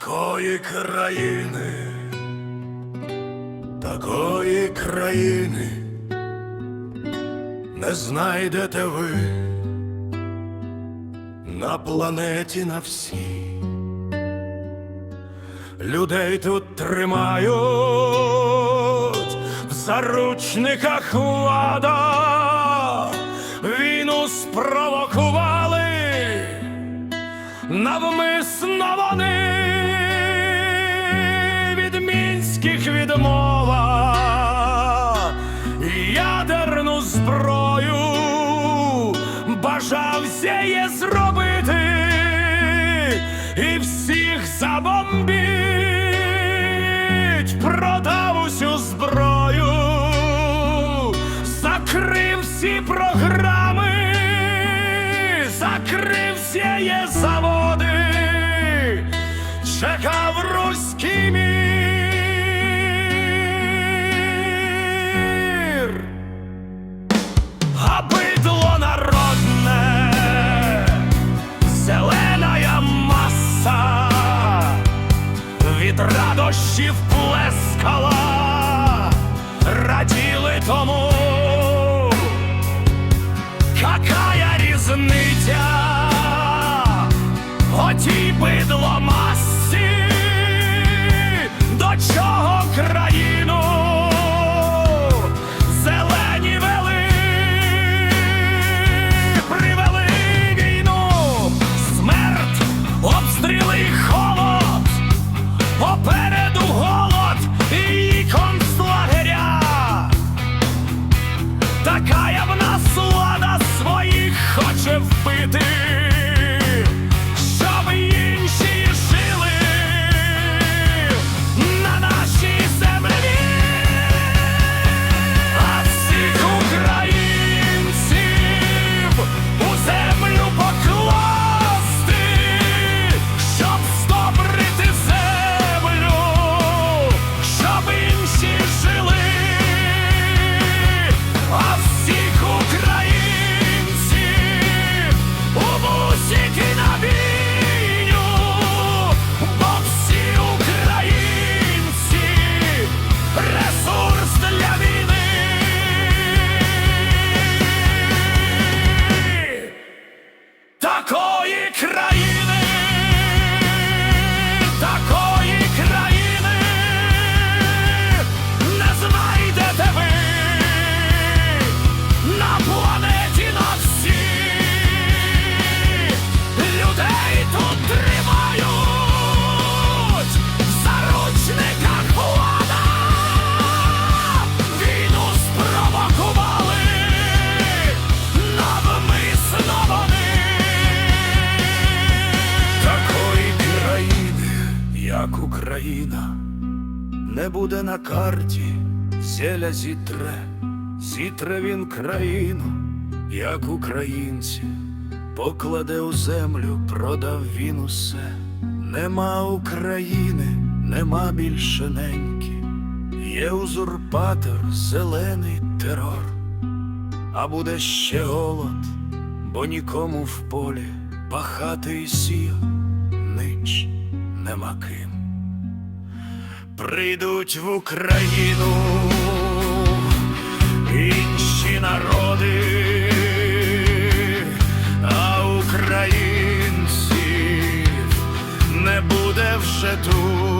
Такої країни, такої країни не знайдете ви на планеті на всій. Людей тут тримають в заручниках влада, війну спровокували навмисно вони відмова ядерну зброю бажав сіє зробити і всіх забомбіть, продав усю зброю, закрив всі програми, закрив всі є заводи, чекав від радощів плескала, раділи тому, какая різниця, оті бидло масі, не буде на карті, зеля зітре, зітре він країну, як українці, покладе у землю, продав він усе. Нема України, нема більше неньки, є узурпатор, зелений терор, а буде ще голод, бо нікому в полі. Пахати і сіяв нич нема ким прийдуть в Україну інші народи, а українців не буде вже тут.